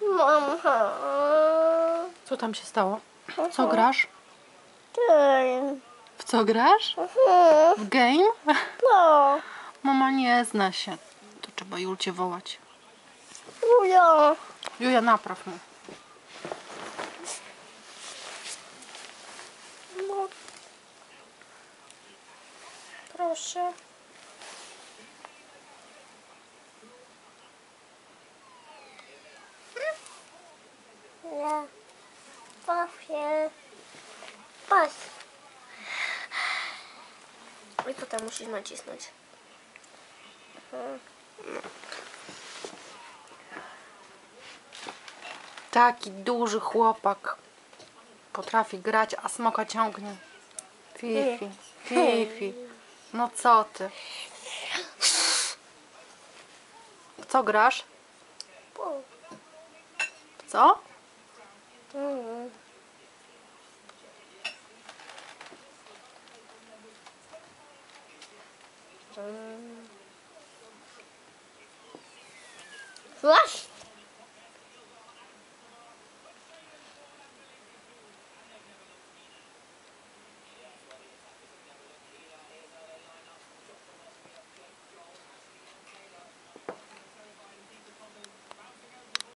Mama. Co tam się stało? Co grasz? W co grasz? W game? No. Mama nie zna się. To trzeba Julcie wołać. Uja. Julia, napraw mu. No. Proszę. Pas. I potem musisz nacisnąć. Taki duży chłopak. Potrafi grać, a smoka ciągnie. Fifi, Fifi. No co ty? Co grasz? Co? Flash!